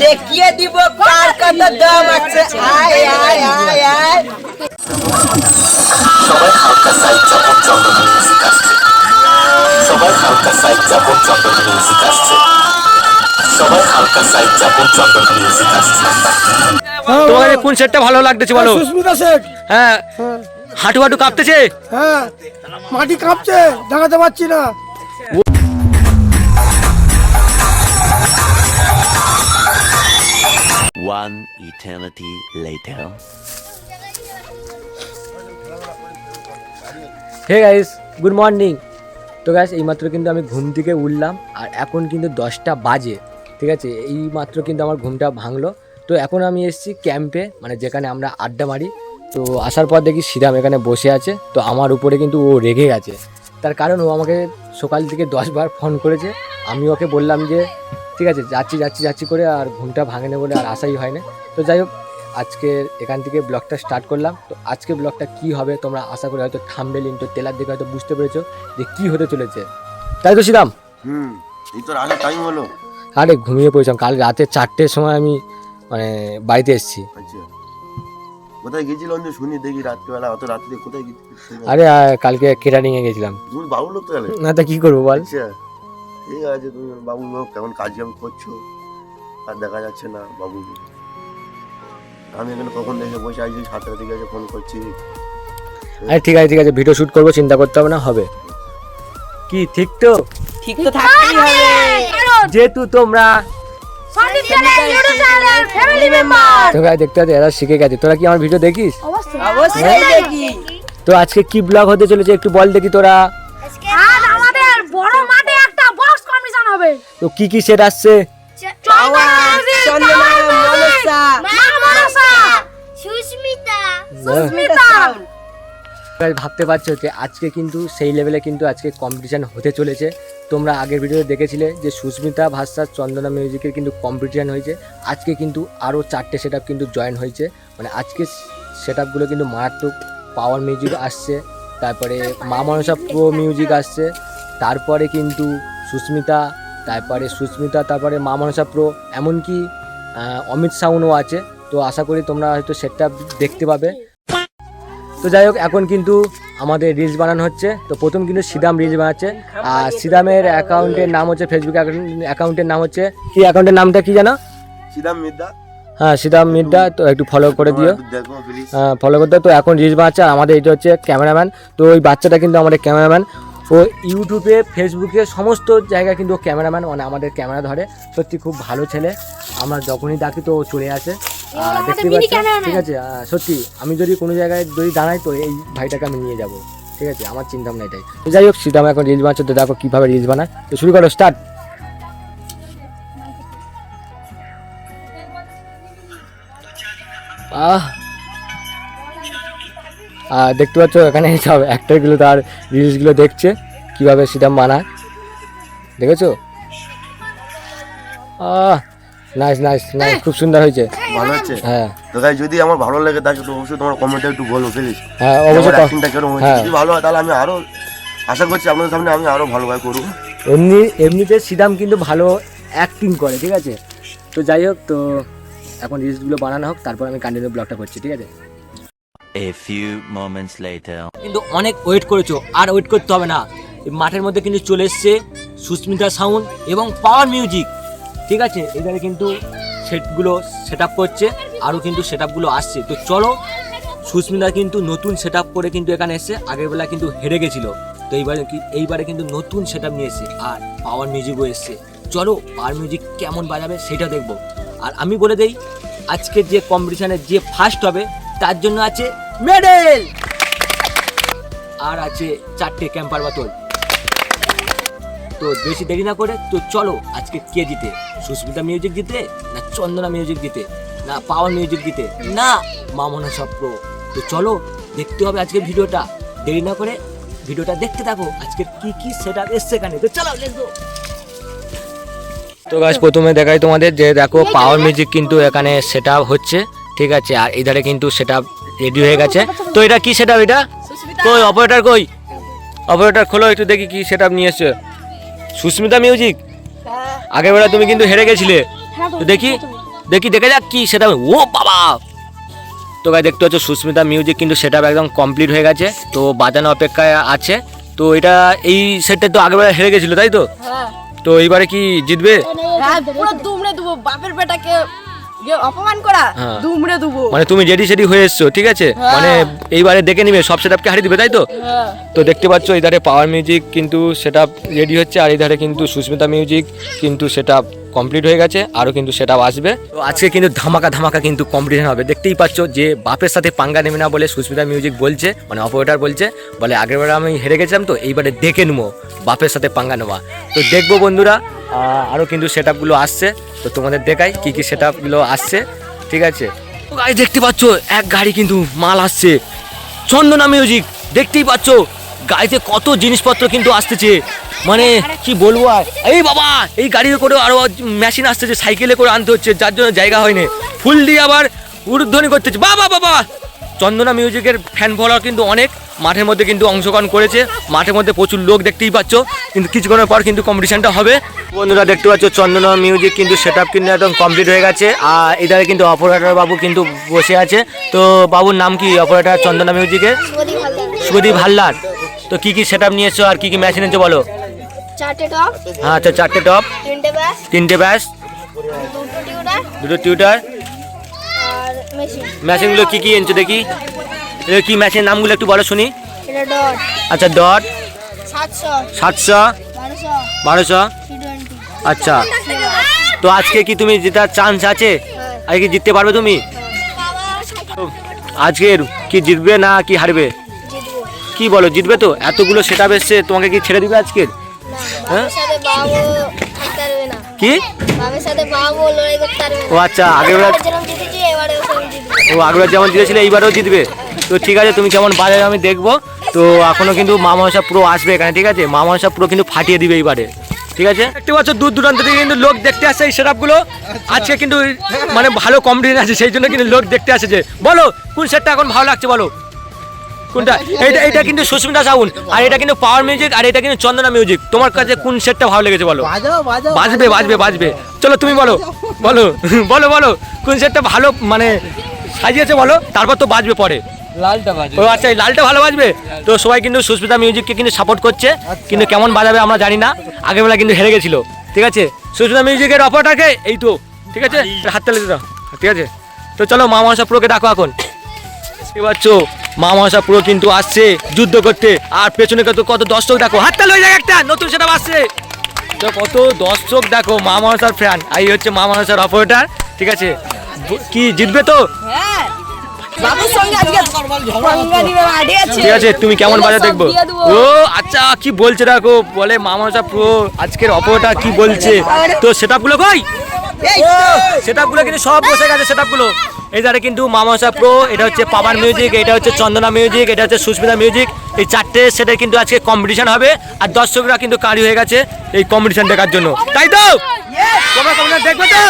দেখিয়ে দিব কার কত দম আছে। আয় আয় আয় আয়। সবাই হালকা সাইড চাপন চন্দন মিউজিক আসছে সবাই হালকা সাইড চাপন চন্দন মিউজিক আসছে সবাই হালকা সাইড চাপন চন্দন মিউজিক আসছে তোমাদের কোন সেটটা ভালো লাগতেছে বলো? সুস্মিতা শেখ হ্যাঁ হাঁটু হাঁটু কাঁপতেছে? হ্যাঁ মাটি কাঁপছে দাঁড়াতে পারছি না। One eternity later. Hey guys good morning তো গাইস এইমাত্র কিন্তু আমি ঘুম থেকে উঠলাম, আর এখন কিন্তু দশটা বাজে, ঠিক আছে? এই মাত্র কিন্তু আমার ঘুমটা ভাঙলো। তো এখন আমি এসেছি ক্যাম্পে মানে যেখানে আমরা আড্ডা মারি। তো আসার পর দেখি শ্রীরাম এখানে বসে আছে। তো আমার উপরে কিন্তু ও রেগে গেছে। তার কারণ ও আমাকে সকাল থেকে দশবার ফোন করেছে। আমি ওকে বললাম যে ঠিক আছে যাচ্ছি যাচ্ছি যাচ্ছি করে আর ঘুমটা ভাঙেনি বলে আর আসাই হয় না তো যাই হোক আজকে এখান থেকে ব্লগটা স্টার্ট করলাম। তো আজকে ব্লগটা কি হবে তোমরা আশা করি হয়তো থামবেল ইন্টো টেলার দেখে হয়তো বুঝতে পেরেছ যে কি হতে চলেছে। তাই তো শ্রীরাম হুম এই তো রাতের টাইম হলো। আরে ঘুমিয়ে পড়েছিলাম। কাল রাতে চারটের সময় আমি মানে বাড়িতে এসেছি। আচ্ছা। কোথায় গেছিল যে শুনি দেখি রাত্রিবেলা অত রাত্রে কোথায় গেছিল? আরে কালকে কেটারিংয়ে গেছিলাম। তুমি বাবু লোক তো না তা কি করব বল? আচ্ছা। ঠিক আছে তুমি বাবু লোক কেমন কাজ কাম করছ? আর দেখা যাচ্ছে না বাবু। আমি এখানে কখন দেখে বসে আছি? সাতটা দিকে আছে ফোন করছি। আরে ঠিক আছে ঠিক আছে ভিডিও শ্যুট করব চিন্তা করতে হবে না হবে। কি ঠিক তো? ঠিক তো থাকতেই হবে। যেহেতু তোমরা ফ্যামিলি মেম্বার তো guys, দেখতে পাচ্ছি এরা শিখে গেছে। তোরা কি আমার ভিডিও দেখিস? অবশ্যই। দেখি। তো আজকে কি ব্লগ হতে চলেছে একটু বল দেখি তোরা আজ আমাদের বড় মাঠে একটা বক্স কম্পিটিশন হবে? তো কি কি সেট আসছে? ভাবতে পারছ যে আজকে কিন্তু সেই লেভেলে কিন্তু আজকে কম্পিটিশন হতে চলেছে। তোমরা আগের ভিডিওতে দেখেছিলে যে সুস্মিতা ভাস্যার চন্দনা মিউজিকের কিন্তু কম্পিটিশন হয়েছে। আজকে কিন্তু আরও চারটে সেট কিন্তু জয়েন হয়েছে। মানে আজকে সেট আপগুলো কিন্তু মারাত্মক পাওয়ার মিউজিক আসছে। তারপরে মা মনসা প্রো মিউজিক আসছে। তারপরে কিন্তু সুস্মিতা তারপরে সুস্মিতা তারপরে মা মনসা প্রো এমনকি অমিত সাউনও আছে। তো আশা করি তোমরা হয়তো সেটটা দেখতে পাবে। তো যাই হোক এখন কিন্তু আমাদের রিলস বানানো হচ্ছে। তো প্রথম কিন্তু সিদাম রিলস বানাচ্ছে। আর সিদামের অ্যাকাউন্টের নাম হচ্ছে ফেসবুক অ্যাকাউন্টের নাম হচ্ছে কি অ্যাকাউন্টের নামটা কি জানো? সিদাম মিদ্দা। হ্যাঁ সিদাম মিড্ডা তো একটু ফলো করে দিও। হ্যাঁ ফলো করতে তো এখন রিলস বানাচ্ছে। আর আমাদের এটা হচ্ছে ক্যামেরাম্যান তো ওই বাচ্চাটা কিন্তু আমাদের ক্যামেরাম্যান ও ইউটিউবে ফেসবুকে সমস্ত জায়গায় কিন্তু ক্যামেরাম্যান মানে আমাদের ক্যামেরা ধরে। সত্যি খুব ভালো ছেলে। আমরা যখনই ডাকি তো ও চলে আসে। দেখতে পাচ্ছি? ঠিক আছে সত্যি আমি যদি কোনো জায়গায় যদি দাঁড়াই তো এই ভাইটাকে আমি নিয়ে যাব। ঠিক আছে আমার চিন্তা ভাবনা এটাই। তো যাই হোক সিদাম এখন রিলস বানাচ্ছে তো দেখো কীভাবে রিলস বানায়। তো শুরু করো স্টার্ট আহ আর দেখতে পাচ্ছ এখানে সব অ্যাক্টারগুলো তার রিলসগুলো দেখছে কীভাবে সেটা মানায়। দেখেছ? আহ নাইস নাইস নাইস খুব সুন্দর হয়েছে। ভালো হচ্ছে? হ্যাঁ। যদি আমার ভালো লাগে থাকে তো অবশ্যই তোমার কমেন্টে একটু বলো প্লিজ হ্যাঁ অবশ্যই অ্যাক্টিংটা হয়েছে? হ্যাঁ। যদি ভালো হয় তাহলে আমি আরও আশা করছি আপনাদের সামনে আমি আরও ভালোভাবে করব। এমনি এমনিতে সিদাম কিন্তু ভালো অ্যাক্টিং করে ঠিক আছে? তো যাই হোক তো এখন রিলসগুলো বানানো হোক তারপর আমি কন্টিনিউ ব্লগটা করছি ঠিক আছে? A few moments later. কিন্তু অনেক ওয়েট করেছ, আর ওয়েট করতে হবে না। মাঠের মধ্যে কিন্তু চলে এসছে সুস্মিতা সাউন্ড এবং পাওয়ার মিউজিক ঠিক আছে? এখানে কিন্তু সেটগুলো সেট আপ করছে, আরও কিন্তু সেট আপগুলো আসছে। তো চলো, সুস্মিতা কিন্তু নতুন সেট আপ করে কিন্তু এখানে এসে আগের বেলা কিন্তু হেরে গেছিল। তো এইবারে এইবারে কিন্তু নতুন সেট আপ নিয়ে এসছে, আর পাওয়ার মিউজিকও এসছে। চলো পাওয়ার মিউজিক কেমন বাজাবে সেটা দেখব। আর আমি বলে দেই, আজকের যে কম্পিটিশানে যে ফার্স্ট হবে তার জন্য আছে মেডেল। আর আছে চারটে ক্যাম্পার বোতল। তো বেশি দেরি না করে তো চলো আজকে কে জিতে সুস্মিতা মিউজিক জিতে না চন্দনা মিউজিক জিতে না পাওয়ার মিউজিক জিতে না মামনা সব প্রো তো চলো দেখতে হবে আজকের ভিডিওটা। দেরি না করে ভিডিওটা দেখতে থাকো আজকে কি কি সেটা এসছে এখানে। তো চলো go। তো গাছ প্রথমে দেখাই তোমাদের যে দেখো পাওয়ার মিউজিক কিন্তু এখানে সেট হচ্ছে। ঠিক আছে আর এধারে কিন্তু সেটা রেডি হয়ে গেছে। তো এটা কি সেট এটা? কই অপারেটর কই? অপারেটর খোলো একটু দেখি কি সেট নিয়ে এসছে। সুস্মিতা মিউজিক আগের বেলা তুমি কিন্তু হেরে গেছিলে। তো দেখি দেখি দেখে যাক কি সেটা ও বাবা! তো গাই দেখতে পাচ্ছ সুস্মিতা মিউজিক কিন্তু সেটা একদম কমপ্লিট হয়ে গেছে। তো বাজানো অপেক্ষায় আছে। তো এটা এই সেটটা তো আগেরবার হেরে গেছিল তাই তো? তো এইবারে কি জিতবে? হ্যাঁ পুরো দুমড়ে দেবো বাপের বেটাকে যে অপমান করা হ্যাঁ। দুমড়ে দেবো। মানে তুমি রেডি সেডি হয়ে এসছো ঠিক আছে? মানে এইবারে দেখে নিবে সব সেটআপকে হারিয়ে দিবে তাই তো? হ্যাঁ। তো দেখতে পাচ্ছ এই ধারে পাওয়ার মিউজিক কিন্তু সেটা রেডি হচ্ছে আর এই ধারে কিন্তু সুস্মিতা মিউজিক কিন্তু সেটা কমপ্লিট হয়ে গেছে আরও কিন্তু সেটা আসবে। তো আজকে কিন্তু ধামাকা ধামাকা কিন্তু কম্পিটিশন হবে। দেখতেই পাচ্ছ যে বাপের সাথে পাঙ্গা নেবে না বলে সুস্মিতা মিউজিক বলছে মানে অপারেটার বলছে বলে আগেরবার আমি হেরে গেছিলাম তো এইবারে দেখে নেব বাপের সাথে পাঙ্গা নেওয়া। তো দেখব বন্ধুরা আরও কিন্তু সেট আপগুলো আসছে। তো তোমাদের দেখাই কি কি সেট আপগুলো আসছে। ঠিক আছে? গাড়ি দেখতে পাচ্ছ, এক গাড়ি কিন্তু মাল আসছে। চন্দনা মিউজিক দেখতেই পাচ্ছ। গাড়িতে কত জিনিসপত্র কিন্তু আসতেছে। মানে কি বলব আর? এই বাবা, এই গাড়ি করে আরও মেশিন আসতেছে সাইকেলে করে আনতে হচ্ছে, যার জন্য জায়গা হয়নি। ফুল দিয়ে আবার উর্ধ্বনি করতেছে। বাবা বাবা চন্দনা মিউজিকের ফ্যান ফলোয়ার কিন্তু অনেক মাঠের মধ্যে কিন্তু অংশগ্রহণ করেছে মাঠের মধ্যে প্রচুর লোক দেখতেই পাচ্ছ কিন্তু কিছুক্ষণের পর কিন্তু কম্পিটিশনটা হবে। বন্ধুরা দেখতে পাচ্ছ চন্দনা মিউজিক কিন্তু সেট আপ কিন্তু একদম কমপ্লিট হয়ে গেছে আর এধারে কিন্তু অপারেটর বাবু কিন্তু বসে আছে। তো বাবুর নাম কি অপারেটর চন্দনা মিউজিকের সুদীপ হাল্লার তো কি কি সেট আপ নিয়েছো আর কি কি মেশিন এনেছো বলো? চারটে হ্যাঁ আচ্ছা চারটে টপ তিনটে ব্যাস তিনটে ব্যাস দুটো টিউটার মেশিনগুলো কি কি এনেছো দেখি? কি মেশিনের নামগুলো একটু বলো শুনি। আচ্ছা ডট। সাতশো। বারোশো। আচ্ছা। তো আজকে কি তুমি জেতার চান্স আছে? আজকে কি জিততে পারবে তুমি? আজকের কি জিতবে না কি হারবে? কি বলো জিতবে তো? এতগুলো সেটা এসছে তোমাকে কি ছেড়ে দিবে আজকের? হ্যাঁ? কি? ও আচ্ছা আগের ও আগের যেমন জিতেছিল এইবারও জিতবে। তো ঠিক আছে তুমি কেমন বাজারে আমি দেখব। তো এখনও কিন্তু মা মনসা পুরো আসবে এখানে ঠিক আছে? মা মনসা পুরো কিন্তু ফাটিয়ে দিবে এইবারে ঠিক আছে? দেখতে পাচ্ছ দূর দূরান্ত থেকে কিন্তু লোক দেখতে আসছে এই সেটআপগুলো। আজকে কিন্তু মানে ভালো কম্পিটিশন আছে সেই জন্য কিন্তু লোক দেখতে আসছে বলো কোন সেটটা এখন ভালো লাগছে বলো? কোনটা? এটা এটা কিন্তু সুস্মিতা সাউন্ড আর এটা কিন্তু পাওয়ার মিউজিক আর এটা কিন্তু চন্দনা মিউজিক তোমার কাছে কোন সেটটা ভালো লেগেছে বলো? বাজাও বাজাও বাজবে বাজবে বাজবে। চলো তুমি বলো বলো বলো বলো কোন সেটটা ভালো মানে সাজিয়েছে বলো তারপর তো বাজবে পরে। লালটা বাজে ও আচ্ছা এই লালটা ভালো বাজবে? তো সবাই কিন্তু সুস্মিতা মিউজিককে কিন্তু সাপোর্ট করছে কিন্তু কেমন বাজাবে আমরা জানি না। আগের বেলা কিন্তু হেরে গেছিল। ঠিক আছে? সুস্মিতা মিউজিকের অপারটাকে এই তো ঠিক আছে? হাত তালে দাও। ঠিক আছে? তো চলো মা মনসা পুরোকে ডাকো এখন। বুঝতে পারছ মা মনসা পুরো কিন্তু আসছে যুদ্ধ করতে। আর পেছনে কত কত দর্শক দেখো। হাত তালে হয়ে যায় একটা নতুন সেটা আসছে। তো কত দর্শক দেখো মা মনসার ফ্যান এই হচ্ছে মা মনসার অপারেটার ঠিক আছে? কি জিতবে তো? হ্যাঁ। ঠিক আছে তুমি কেমন এগুলো বাজা সব দেখব? ও আচ্ছা কি বলছে দেখো বলে মামা প্রো আজকের অপরটা কি বলছে? তো সেটআপগুলো কই সেটআপগুলো কিন্তু সব বসে গেছে সেটআপগুলো এই ধারে কিন্তু মামাশা প্রো এটা হচ্ছে পাওয়ার মিউজিক এটা হচ্ছে চন্দনা মিউজিক এটা হচ্ছে সুস্মিতা মিউজিক এই চারটে সেটা কিন্তু আজকে কম্পিটিশন হবে আর দর্শকরা কিন্তু কারি হয়ে গেছে এই কম্পিটিশন দেখার জন্য। তাই তো? তোমরা কম্পিটিশন দেখবে তো?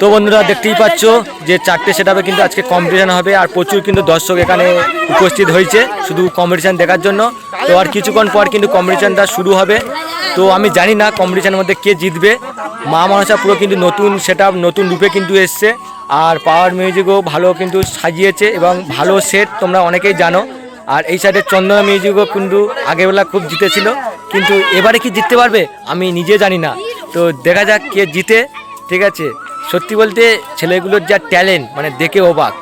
তো বন্ধুরা দেখতেই পাচ্ছ যে চারটে সেটাপে কিন্তু আজকে কম্পিটিশন হবে আর প্রচুর কিন্তু দর্শক এখানে উপস্থিত হয়েছে, শুধু কম্পিটিশান দেখার জন্য। তো আর কিছুক্ষণ পর কিন্তু কম্পিটিশানটা শুরু হবে। তো আমি জানি না কম্পিটিশানের মধ্যে কে জিতবে। মা মনসা পুরো কিন্তু নতুন সেট নতুন রূপে কিন্তু এসছে। আর পাওয়ার মিউজিকও ভালো কিন্তু সাজিয়েছে এবং ভালো সেট তোমরা অনেকেই জানো। আর এই সাইডের চন্দনা মিউজিকও কিন্তু আগেরবেলা খুব জিতেছিল। কিন্তু এবারে কি জিততে পারবে আমি নিজে জানি না। তো দেখা যাক কে জিতে, ঠিক আছে? সত্যি বলতে ছেলেগুলোর যা ট্যালেন্ট মানে দেখে অবাক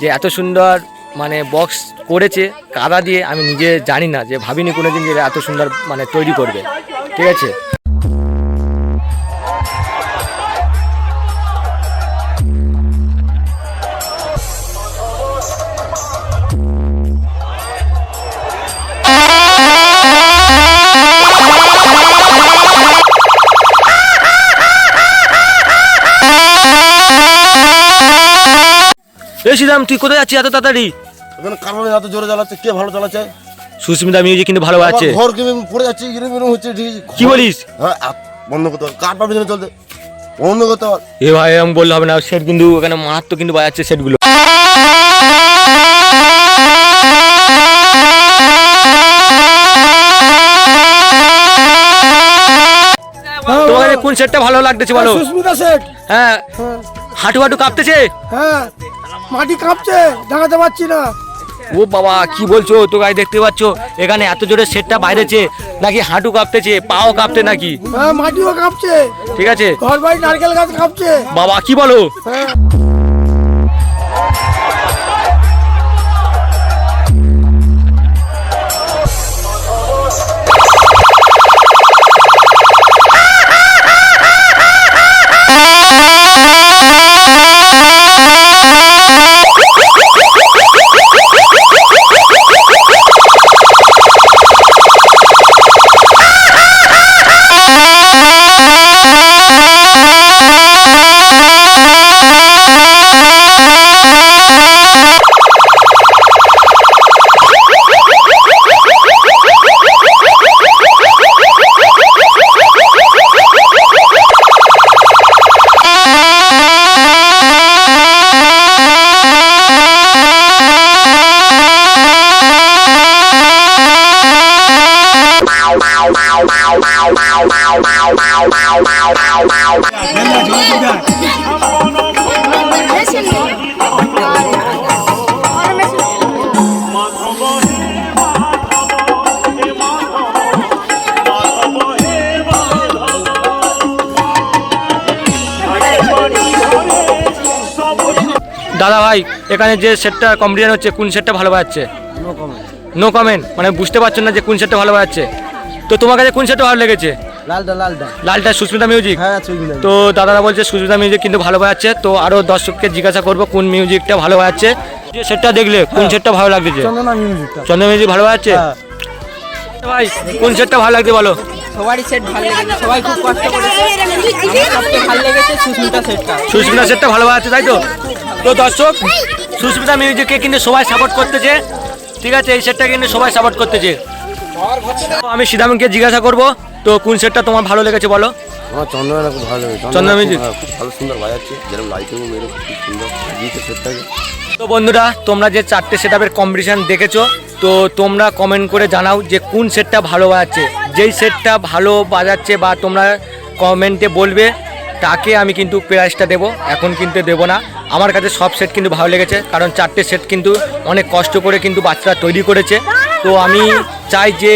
যে এত সুন্দর মানে বক্স করেছে, কাদা দিয়ে, আমি নিজে জানি না যে, ভাবিনি কোনোদিন যে এত সুন্দর মানে তৈরি করবে। ঠিক আছে? এই শ্রীরাম তুই কোথায় যাচ্ছিস এত তাড়াতাড়ি? এখানে কারণে এত জোরে চালাচ্ছে কে ভালো চালাচ্ছে সুস্মিতা মিউজিক কিন্তু ভালো আছে। ঘর কিনে পড়ে যাচ্ছে ইরে মিরে হচ্ছে ঠিক। কি বলিস? হ্যাঁ বন্ধ করতে হবে কার পারবে চলতে বন্ধ করতে হবে। এ ভাই এরকম বললে হবে না সেট কিন্তু ওখানে মারাত্মক কিন্তু বাজাচ্ছে সেটগুলো তোমার কোন সেটটা ভালো লাগতেছে বলো? সুস্মিতা সেট হ্যাঁ হ্যাঁ। হাঁটু হাঁটু কাঁপতেছে? হ্যাঁ। মাটি কাঁপছে দাঁড়াতে পারছি না। ও বাবা কি বলছো? তো গাই দেখতে পাচ্ছ? এখানে এত জোরে সেটটা বাইরেছে নাকি হাঁটু কাঁপতেছে পাও কাঁপতে নাকি? হ্যাঁ মাটিও কাঁপছে। ঠিক আছে। ঘর বাড়ি নারকেল গাছ কাঁপছে। বাবা কি বলো? হ্যাঁ। দাদা ভাই এখানে যে সেটটা কম্পিটিশন হচ্ছে কোন সেটটা ভালো বাজাচ্ছে? নো কমেন্ট মানে বুঝতে পারছেন না যে কোন সেটটা ভালো বাজাচ্ছে। তো তোমার কাছে কোন সেটটা ভালো লেগেছে? লালটা লালটা লালটা সুস্মিতা মিউজিক হ্যাঁ সুস্মিতা তো দাদারা বলছে সুস্মিতা মিউজিক কিন্তু ভালো বাজাচ্ছে। তো আরও দর্শককে জিজ্ঞাসা করব কোন মিউজিকটা ভালো বাজাচ্ছে। যে সেটটা দেখলে কোন সেটটা ভালো লাগছে চন্দনা মিউজিকটা চন্দ্র মিউজিক ভালো বাজাচ্ছে? হ্যাঁ। ভাই কোন সেটটা ভালো লাগছে বলো? সবারই সেট ভালো লেগেছে সবাই খুব কষ্ট করেছে সবচেয়ে ভালো লেগেছে সুস্মিতা সেটটা সুস্মিতা সেটটা ভালো বাজাচ্ছে তাই তো? তো দর্শক সুস্মিতা মিউজিককে কিন্তু সবাই সাপোর্ট করতেছে। ঠিক আছে এই সেটটা কিন্তু সবাই সাপোর্ট করতেছে। আমি সিদ্ধামকে জিজ্ঞাসা করব তো কোন সেটটা তোমার ভালো লেগেছে বলো? আমার চন্দ্রনা খুব ভালো লেগেছে। music? হ্যাঁ, খুব ভালো সুন্দর বাজাচ্ছে যেরকম লাইটিং মেরে খুব সুন্দর। দিয়েছে সেটটাকে তো বন্ধুরা তোমরা যে চারটে সেটআপের কম্পিটিশন দেখেছ তো তোমরা কমেন্ট করে জানাও যে কোন সেটটা ভালো বাজাচ্ছে। যেই সেটটা ভালো বাজাচ্ছে বা তোমরা কমেন্টে বলবে তাকে আমি কিন্তু প্রাইজটা দেবো। এখন কিন্তু দেবো না। আমার কাছে সব সেট কিন্তু ভালো লেগেছে কারণ চারটে সেট কিন্তু অনেক কষ্ট করে কিন্তু বাচ্চারা তৈরি করেছে। তো আমি চাই যে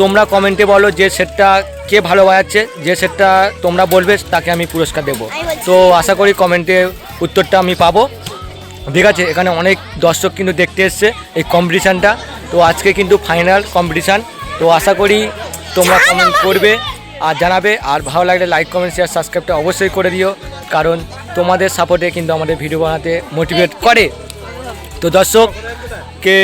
তোমরা কমেন্টে বলো যে সেটটা কে ভালো বাজাচ্ছে যে সেটটা তোমরা বলবে তাকে আমি পুরস্কার দেবো। তো আশা করি কমেন্টে উত্তরটা আমি পাবো। ঠিক আছে এখানে অনেক দর্শক কিন্তু দেখতে এসছে এই কম্পিটিশানটা তো আজকে কিন্তু ফাইনাল কম্পিটিশান তো আশা করি তোমরা কমেন্ট করবে আর জানাবে। আর ভালো লাগলে লাইক কমেন্ট শেয়ার সাবস্ক্রাইবটা অবশ্যই করে দিও। কারণ তোমাদের সাপোর্টে কিন্তু আমাদের ভিডিও বানাতে মোটিভেট করে। তো দর্শককে